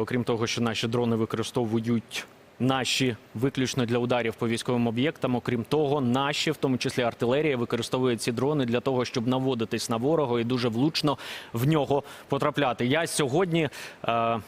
Окрім того, що наші дрони використовують наші виключно для ударів по військовим об'єктам. Окрім того, наші, в тому числі артилерія, використовує ці дрони для того, щоб наводитись на ворога і дуже влучно в нього потрапляти. Я сьогодні. Е,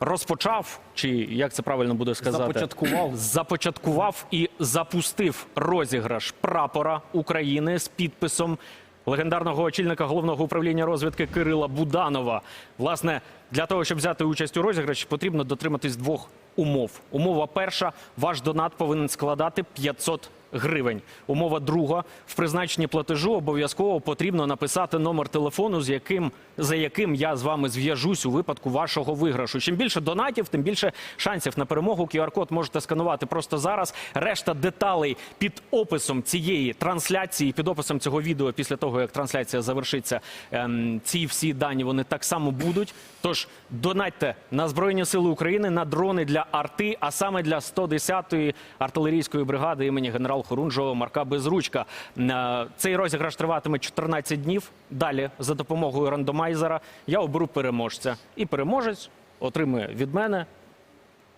Розпочав, чи як це правильно буде сказати, Започаткував. започаткував і запустив розіграш прапора України з підписом легендарного очільника головного управління розвідки Кирила Буданова. Власне, для того, щоб взяти участь у розіграші, потрібно дотриматись двох умов. Умова перша: ваш донат повинен складати 500 гривень. Умова друга: в призначенні платежу обов'язково потрібно написати номер телефону, з яким за яким я з вами зв'яжусь у випадку вашого виграшу. Чим більше донатів, тим більше шансів на перемогу. QR-код можете сканувати просто зараз. Решта деталей під описом цієї трансляції, під описом цього відео, після того як трансляція завершиться, ем, ці всі дані вони так само будуть. Тож донатьте на Збройні Сили України на дрони для арти, а саме для 110-ї артилерійської бригади імені генерал Хорунжого Марка Безручка. Е, Цей розіграш триватиме 14 днів. Далі за допомогою рандомайзера я оберу переможця. І переможець отримує від мене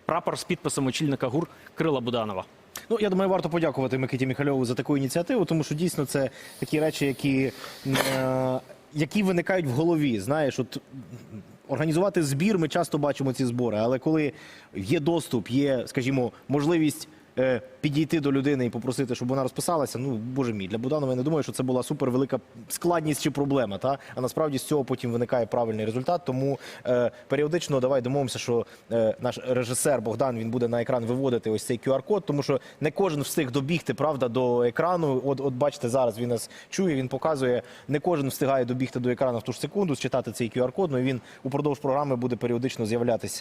прапор з підписом очільника ГУР Крила Буданова. Ну, я думаю, варто подякувати Микиті Міхальову за таку ініціативу, тому що дійсно це такі речі, які, е, які виникають в голові. Знаєш, от організувати збір, ми часто бачимо ці збори, але коли є доступ, є, скажімо, можливість. Е, Підійти до людини і попросити, щоб вона розписалася. Ну боже мій для Буданова я не думаю, що це була супер велика складність чи проблема. Та а насправді з цього потім виникає правильний результат. Тому е, періодично давай домовимося, що е, наш режисер Богдан він буде на екран виводити ось цей QR-код, тому що не кожен встиг добігти правда до екрану. От, от бачите, зараз він нас чує. Він показує. Не кожен встигає добігти до екрану в ту ж секунду, считати цей QR-код. Ну і він упродовж програми буде періодично з'являтися.